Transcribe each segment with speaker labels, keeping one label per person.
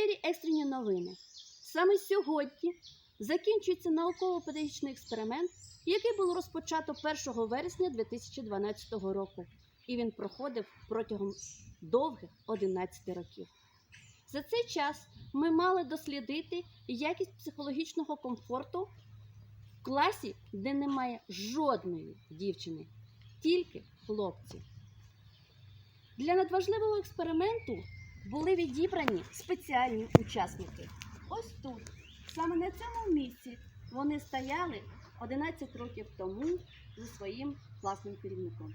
Speaker 1: Етері екстрені новини. Саме сьогодні закінчується науково-педагогічний експеримент, який було розпочато 1 вересня 2012 року, і він проходив протягом довгих 11 років. За цей час ми мали дослідити якість психологічного комфорту в класі, де немає жодної дівчини, тільки хлопці. Для надважливого експерименту були відібрані спеціальні учасники. Ось тут, саме на цьому місці, вони стояли 11 років тому зі своїм класним керівником.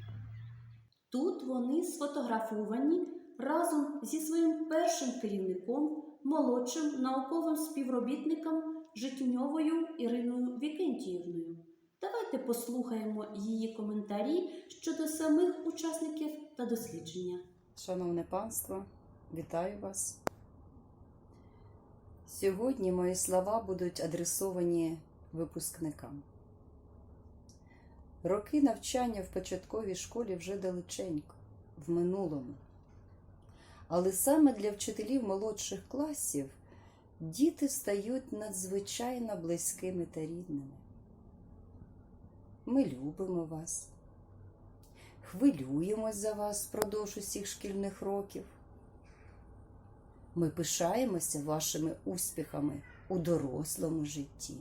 Speaker 1: Тут вони сфотографовані разом зі своїм першим керівником, молодшим науковим співробітником Житньовою Іриною Вікентіївною. Давайте послухаємо її коментарі щодо самих учасників та дослідження.
Speaker 2: Шановне панство, вітаю вас. Сьогодні мої слова будуть адресовані випускникам. Роки навчання в початковій школі вже далеченько, в минулому. Але саме для вчителів молодших класів діти стають надзвичайно близькими та рідними. Ми любимо вас, хвилюємось за вас впродовж усіх шкільних років. Ми пишаємося вашими успіхами у дорослому житті.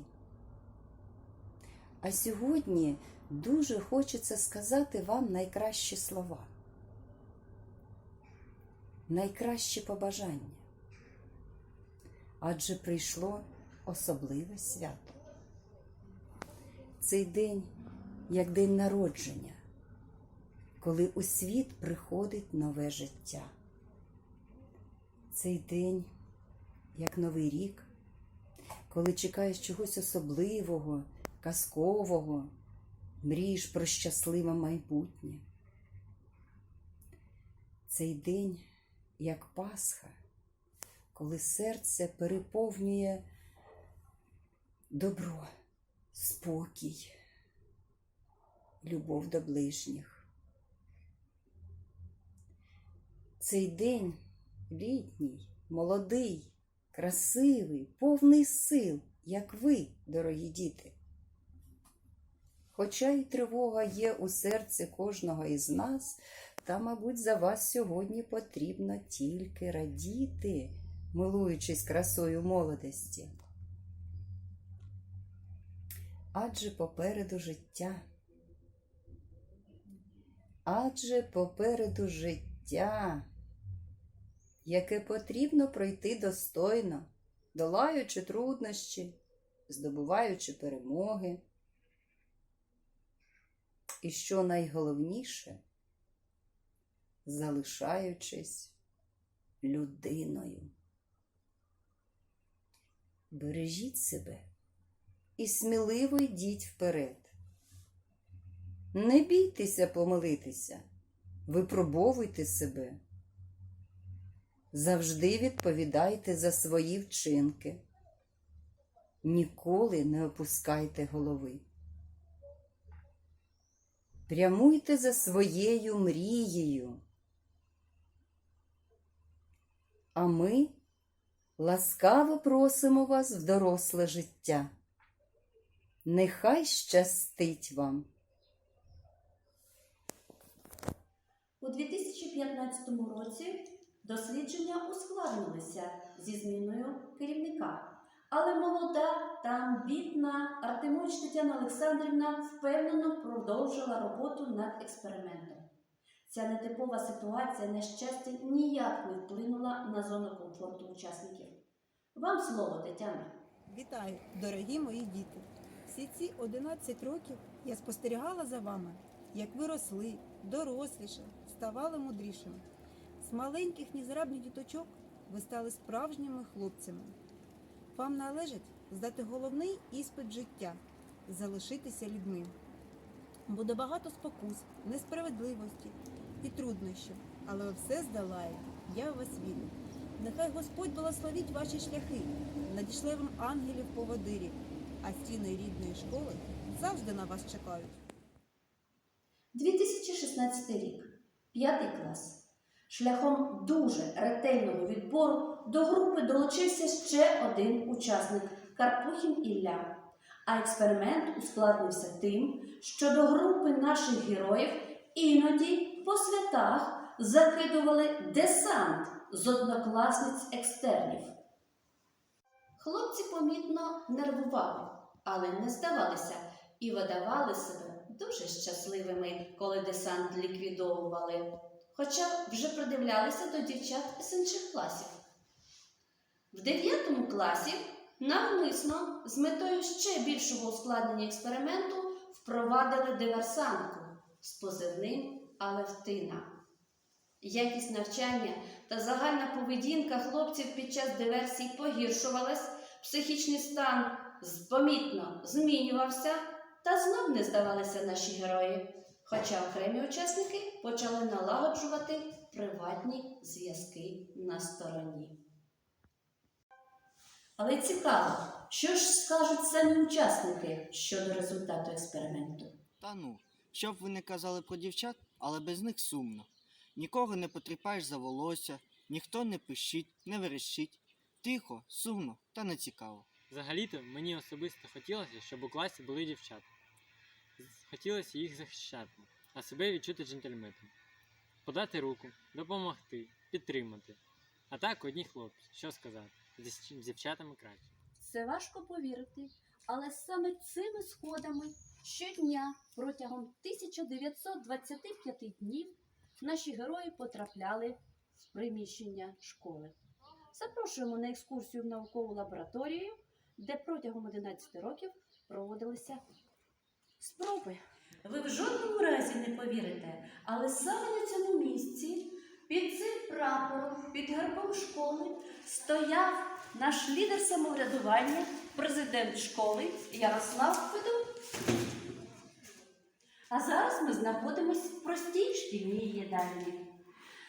Speaker 2: А сьогодні дуже хочеться сказати вам найкращі слова, найкращі побажання. Адже прийшло особливе свято. Цей день як день народження, коли у світ приходить нове життя. Цей день як новий рік, коли чекаєш чогось особливого, казкового, мрієш про щасливе майбутнє. Цей день як Пасха, коли серце переповнює добро, спокій, любов до ближніх. Цей день літній, молодий, красивий, повний сил, як ви, дорогі діти. Хоча й тривога є у серці кожного із нас, та, мабуть, за вас сьогодні потрібно тільки радіти, милуючись красою молодості. Адже попереду життя. Адже попереду життя яке потрібно пройти достойно, долаючи труднощі, здобуваючи перемоги. І що найголовніше, залишаючись людиною. Бережіть себе і сміливо йдіть вперед. Не бійтеся помилитися, випробовуйте себе. Завжди відповідайте за свої вчинки. Ніколи не опускайте голови. Прямуйте за своєю мрією. А ми ласкаво просимо вас в доросле життя. Нехай щастить вам.
Speaker 1: У 2015 році дослідження ускладнилися зі зміною керівника. Але молода та амбітна Артемович Тетяна Олександрівна впевнено продовжила роботу над експериментом. Ця нетипова ситуація, на щастя, ніяк не вплинула на зону комфорту учасників. Вам слово, Тетяна.
Speaker 3: Вітаю, дорогі мої діти! Всі ці 11 років я спостерігала за вами, як ви росли, доросліше, ставали мудрішими. Маленьких незрабних діточок ви стали справжніми хлопцями. Вам належить здати головний іспит життя залишитися людьми. Буде багато спокус, несправедливості і труднощів, але все здолаєте. Я вас вірю. Нехай Господь благословить ваші шляхи, надішле вам ангелів по водирі, а стіни рідної школи завжди на вас чекають.
Speaker 1: 2016 рік, п'ятий клас. Шляхом дуже ретельного відбору до групи долучився ще один учасник Карпухін Ілля. А експеримент ускладнився тим, що до групи наших героїв іноді по святах закидували десант з однокласниць екстернів. Хлопці помітно нервували, але не здавалися і видавали себе дуже щасливими, коли десант ліквідовували, хоча вже придивлялися до дівчат з інших класів. В 9 класі навмисно з метою ще більшого ускладнення експерименту впровадили диверсантку з позивним Алевтина. Якість навчання та загальна поведінка хлопців під час диверсій погіршувалась, психічний стан помітно змінювався, та знов не здавалися наші герої. Хоча окремі учасники почали налагоджувати приватні зв'язки на стороні. Але цікаво, що ж скажуть самі учасники щодо результату експерименту.
Speaker 4: Та ну, що б ви не казали про дівчат, але без них сумно. Нікого не потріпаєш за волосся, ніхто не пищить, не верещить. Тихо, сумно та не цікаво.
Speaker 5: Взагалі-то мені особисто хотілося, щоб у класі були дівчата. Хотілося їх захищати, а себе відчути джентльменом. Подати руку, допомогти, підтримати. А так одні хлопці, що сказати, з дівчатами краще.
Speaker 1: Це важко повірити, але саме цими сходами щодня протягом 1925 днів наші герої потрапляли в приміщення школи. Запрошуємо на екскурсію в наукову лабораторію, де протягом 11 років проводилися спроби. Ви в жодному разі не повірите, але саме на цьому місці під цим прапором, під гербом школи стояв наш лідер самоврядування, президент школи Ярослав Федун. А зараз ми знаходимося в простій шкільній їдальні.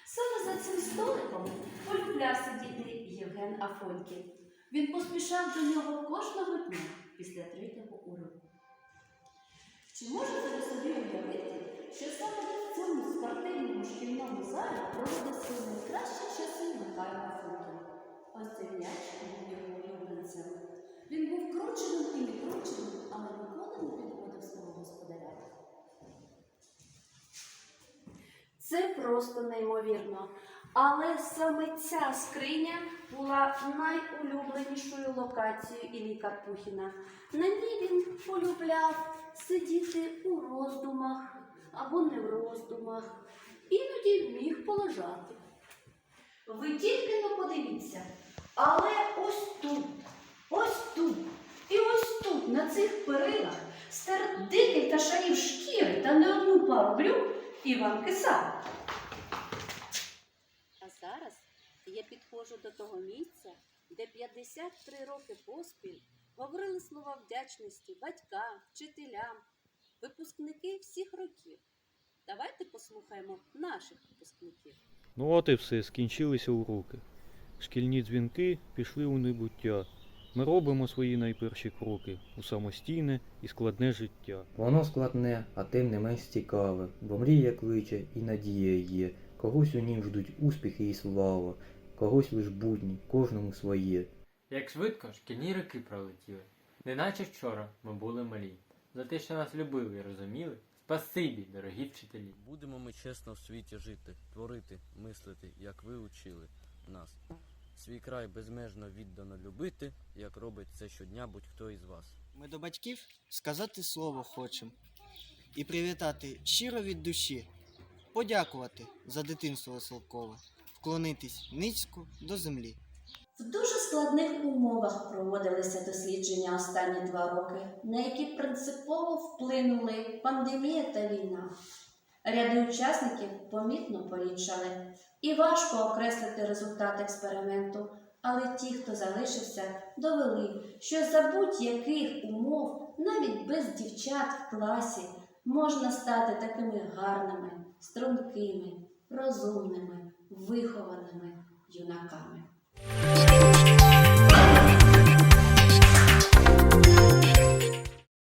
Speaker 1: Саме за цим столиком полюбляв сидіти Євген Афонькін. Він поспішав до нього кожного дня після третього уроку. Чи можете ви собі уявити, що саме в цьому спортивному шкільному залі проводив свої найкращі часи Михайло Афонькін? Ось цей м'яч був його улюбленцем. Він був крученим і не крученим, але ніколи не підводив свого господаря. Це просто неймовірно. Але саме ця скриня була найулюбленішою локацією Іллі Карпухіна. На ній він полюбляв сидіти у роздумах або не в роздумах. Іноді міг полежати. Ви тільки не подивіться, але ось тут, ось тут і ось тут, на цих перилах, серед диких та шарів шкіри та не одну пару брюк Іван Киса. А зараз я підходжу до того місця, де 53 роки поспіль говорили слова вдячності батькам, вчителям, випускники всіх років. Давайте послухаємо наших випускників.
Speaker 6: Ну от і все, скінчилися уроки. Шкільні дзвінки пішли у небуття. Ми робимо свої найперші кроки у самостійне і складне життя.
Speaker 7: Воно складне, а тим не менш цікаве, бо мрія кличе і надія є. Когось у нім ждуть успіхи і слава, когось лиш будні, кожному своє.
Speaker 5: Як швидко шкільні роки пролетіли. Неначе вчора ми були малі. За те, що нас любили і розуміли, спасибі, дорогі вчителі.
Speaker 8: Будемо ми чесно в світі жити, творити, мислити, як ви учили нас. Свій край безмежно віддано любити, як робить це щодня будь-хто із вас.
Speaker 4: Ми до батьків сказати слово хочемо і привітати щиро від душі, подякувати за дитинство веселкове, вклонитись низько до землі.
Speaker 1: В дуже складних умовах проводилися дослідження останні два роки, на які принципово вплинули пандемія та війна. Ряди учасників помітно порідшали, і важко окреслити результат експерименту, але ті, хто залишився, довели, що за будь-яких умов, навіть без дівчат в класі, можна стати такими гарними, стрункими, розумними, вихованими юнаками.